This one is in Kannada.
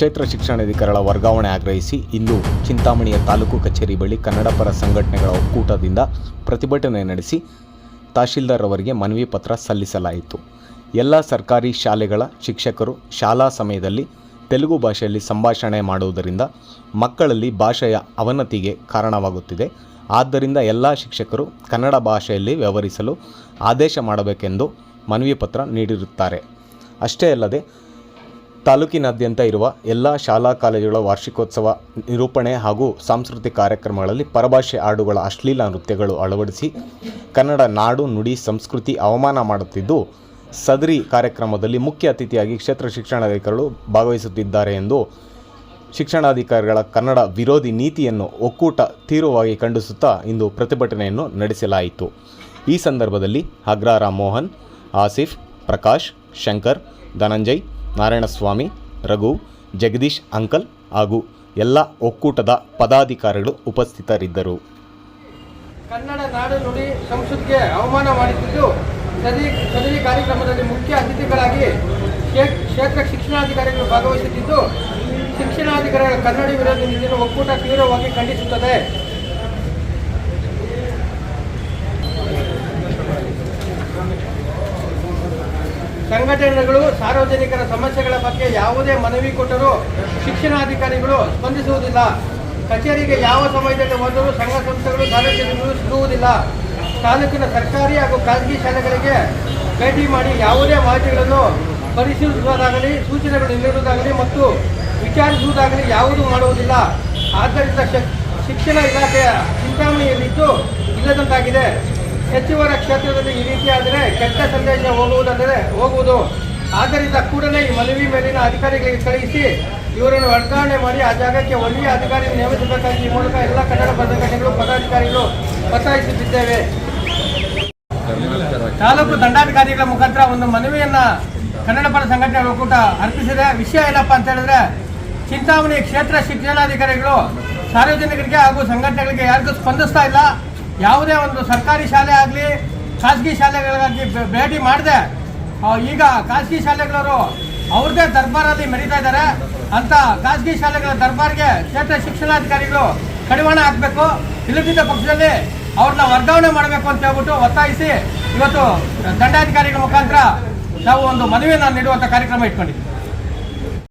ಕ್ಷೇತ್ರ ಶಿಕ್ಷಣಾಧಿಕಾರಿಗಳ ವರ್ಗಾವಣೆ ಆಗ್ರಹಿಸಿ ಇಂದು ಚಿಂತಾಮಣಿಯ ತಾಲೂಕು ಕಚೇರಿ ಬಳಿ ಕನ್ನಡ ಪರ ಸಂಘಟನೆಗಳ ಒಕ್ಕೂಟದಿಂದ ಪ್ರತಿಭಟನೆ ನಡೆಸಿ ತಹಶೀಲ್ದಾರ್ ಅವರಿಗೆ ಮನವಿ ಪತ್ರ ಸಲ್ಲಿಸಲಾಯಿತು. ಎಲ್ಲ ಸರ್ಕಾರಿ ಶಾಲೆಗಳ ಶಿಕ್ಷಕರು ಶಾಲಾ ಸಮಯದಲ್ಲಿ ತೆಲುಗು ಭಾಷೆಯಲ್ಲಿ ಸಂಭಾಷಣೆ ಮಾಡುವುದರಿಂದ ಮಕ್ಕಳಲ್ಲಿ ಭಾಷೆಯ ಅವನತಿಗೆ ಕಾರಣವಾಗುತ್ತಿದೆ. ಆದ್ದರಿಂದ ಎಲ್ಲ ಶಿಕ್ಷಕರು ಕನ್ನಡ ಭಾಷೆಯಲ್ಲಿ ವ್ಯವಹರಿಸಲು ಆದೇಶ ಮಾಡಬೇಕೆಂದು ಮನವಿ ಪತ್ರ ನೀಡಿರುತ್ತಾರೆ. ಅಷ್ಟೇ ಅಲ್ಲದೆ ತಾಲೂಕಿನಾದ್ಯಂತ ಇರುವ ಎಲ್ಲ ಶಾಲಾ ಕಾಲೇಜುಗಳ ವಾರ್ಷಿಕೋತ್ಸವ ನಿರೂಪಣೆ ಹಾಗೂ ಸಾಂಸ್ಕೃತಿಕ ಕಾರ್ಯಕ್ರಮಗಳಲ್ಲಿ ಪರಭಾಷೆ ಹಾಡುಗಳ ಅಶ್ಲೀಲ ನೃತ್ಯಗಳು ಅಳವಡಿಸಿ ಕನ್ನಡ ನಾಡು ನುಡಿ ಸಂಸ್ಕೃತಿ ಅವಮಾನ ಮಾಡುತ್ತಿದ್ದು, ಸದರಿ ಕಾರ್ಯಕ್ರಮದಲ್ಲಿ ಮುಖ್ಯ ಅತಿಥಿಯಾಗಿ ಕ್ಷೇತ್ರ ಶಿಕ್ಷಣಾಧಿಕಾರಿಗಳು ಭಾಗವಹಿಸುತ್ತಿದ್ದಾರೆ ಎಂದು ಶಿಕ್ಷಣಾಧಿಕಾರಿಗಳ ಕನ್ನಡ ವಿರೋಧಿ ನೀತಿಯನ್ನು ಒಕ್ಕೂಟ ತೀವ್ರವಾಗಿ ಖಂಡಿಸುತ್ತಾ ಇಂದು ಪ್ರತಿಭಟನೆಯನ್ನು ನಡೆಸಲಾಯಿತು. ಈ ಸಂದರ್ಭದಲ್ಲಿ ಅಗ್ರಾರ ಮೋಹನ್, ಆಸಿಫ್, ಪ್ರಕಾಶ್, ಶಂಕರ್, ಧನಂಜಯ್ ನಾರಾಯಣಸ್ವಾಮಿ, ರಘು, ಜಗದೀಶ್ ಅಂಕಲ್ ಹಾಗೂ ಎಲ್ಲ ಒಕ್ಕೂಟದ ಪದಾಧಿಕಾರಿಗಳು ಉಪಸ್ಥಿತರಿದ್ದರು. ಕನ್ನಡ ನಾಡು ನುಡಿ ಸಂಸ್ಕೃತಿಗೆ ಅವಮಾನ ಮಾಡುತ್ತಿದ್ದು ಸದರಿ ಸದರಿ ಕಾರ್ಯಕ್ರಮದಲ್ಲಿ ಮುಖ್ಯ ಅತಿಥಿಗಳಾಗಿ ಕ್ಷೇ- ಕ್ಷೇತ್ರ ಶಿಕ್ಷಣಾಧಿಕಾರಿಗಳು ಭಾಗವಹಿಸುತ್ತಿದ್ದು, ಶಿಕ್ಷಣಾಧಿಕಾರಿಗಳ ಕನ್ನಡ ವಿರೋಧಿ ನೀತಿಯನ್ನು ಒಕ್ಕೂಟ ತೀವ್ರವಾಗಿ ಖಂಡಿಸುತ್ತದೆ. ಸಂಘಟನೆಗಳು ಸಾರ್ವಜನಿಕರ ಸಮಸ್ಯೆಗಳ ಬಗ್ಗೆ ಯಾವುದೇ ಮನವಿ ಕೊಟ್ಟರೂ ಶಿಕ್ಷಣಾಧಿಕಾರಿಗಳು ಸ್ಪಂದಿಸುವುದಿಲ್ಲ. ಕಚೇರಿಗೆ ಯಾವ ಸಮಯದಲ್ಲಿ ಹೋದರೂ ಸಂಘ ಸಂಸ್ಥೆಗಳು ಸಾರ್ವಜನಿಕರು ಸಿಗುವುದಿಲ್ಲ. ತಾಲೂಕಿನ ಸರ್ಕಾರಿ ಹಾಗೂ ಖಾಸಗಿ ಶಾಲೆಗಳಿಗೆ ಭೇಟಿ ಮಾಡಿ ಯಾವುದೇ ಮಾಹಿತಿಗಳನ್ನು ಪರಿಶೀಲಿಸುವುದಾಗಲಿ, ಸೂಚನೆಗಳು ನೀಡುವುದಾಗಲಿ ಮತ್ತು ವಿಚಾರಿಸುವುದಾಗಲಿ ಯಾವುದೂ ಮಾಡುವುದಿಲ್ಲ. ಆದ್ದರಿಂದ ಶಿಕ್ಷಣ ಇಲಾಖೆಯ ಚಿಂತಾಮಣಿಯಲ್ಲಿದ್ದು ಇಲ್ಲದಂತಾಗಿದೆ. ಸಚಿವರ ಕ್ಷೇತ್ರದಲ್ಲಿ ಈ ರೀತಿಯಾದರೆ ಕೆಟ್ಟ ಸಂದೇಶ ಹೋಗುವುದಂದರೆ ಹೋಗುವುದು. ಆದ್ದರಿಂದ ಕೂಡಲೇ ಈ ಮನವಿ ಮೇಲಿನ ಅಧಿಕಾರಿಗಳಿಗೆ ಕಳುಹಿಸಿ ಇವರನ್ನು ವರ್ಗಾವಣೆ ಮಾಡಿ ಆ ಜಾಗಕ್ಕೆ ಒಳ್ಳೆಯ ಅಧಿಕಾರಿ ನೇಮಿಸಬೇಕಾಗಿ ಈ ಮೂಲಕ ಎಲ್ಲ ಕನ್ನಡ ಸಂಘಟನೆಗಳು ಪದಾಧಿಕಾರಿಗಳು ಒತ್ತಾಯಿಸುತ್ತಿದ್ದೇವೆ. ತಾಲೂಕು ದಂಡಾಧಿಕಾರಿಗಳ ಮುಖಾಂತರ ಒಂದು ಮನವಿಯನ್ನ ಕನ್ನಡ ಪರ ಸಂಘಟನೆ ಒಕ್ಕೂಟ ಅರ್ಪಿಸಿದೆ. ವಿಷಯ ಏನಪ್ಪಾ ಅಂತ ಹೇಳಿದ್ರೆ, ಚಿಂತಾಮಣಿ ಕ್ಷೇತ್ರ ಶಿಕ್ಷಣಾಧಿಕಾರಿಗಳು ಸಾರ್ವಜನಿಕರಿಗೆ ಹಾಗೂ ಸಂಘಟನೆಗಳಿಗೆ ಯಾರಿಗೂ ಸ್ಪಂದಿಸ್ತಾ ಇಲ್ಲ. ಯಾವುದೇ ಒಂದು ಸರ್ಕಾರಿ ಶಾಲೆ ಆಗಲಿ ಖಾಸಗಿ ಶಾಲೆಗಳಿಗಾಗಿ ಭೇಟಿ ಮಾಡಿದೆ. ಈಗ ಖಾಸಗಿ ಶಾಲೆಗಳವರು ಅವ್ರದೇ ದರ್ಬಾರಲ್ಲಿ ಮೆರೀತಾ ಇದ್ದಾರೆ ಅಂತ ಖಾಸಗಿ ಶಾಲೆಗಳ ದರ್ಬಾರ್ಗೆ ಕ್ಷೇತ್ರ ಶಿಕ್ಷಣಾಧಿಕಾರಿಗಳು ಕಡಿವಾಣ ಹಾಕಬೇಕು. ಇಲ್ಲದಿದ್ದ ಪಕ್ಷದಲ್ಲಿ ಅವ್ರನ್ನ ವರ್ಗಾವಣೆ ಮಾಡಬೇಕು ಅಂತ ಹೇಳ್ಬಿಟ್ಟು ಒತ್ತಾಯಿಸಿ ಇವತ್ತು ದಂಡಾಧಿಕಾರಿಗಳ ಮುಖಾಂತರ ನಾವು ಒಂದು ಮನವಿಯನ್ನು ನೀಡುವಂಥ ಕಾರ್ಯಕ್ರಮ ಇಟ್ಕೊಂಡಿದ್ದೀವಿ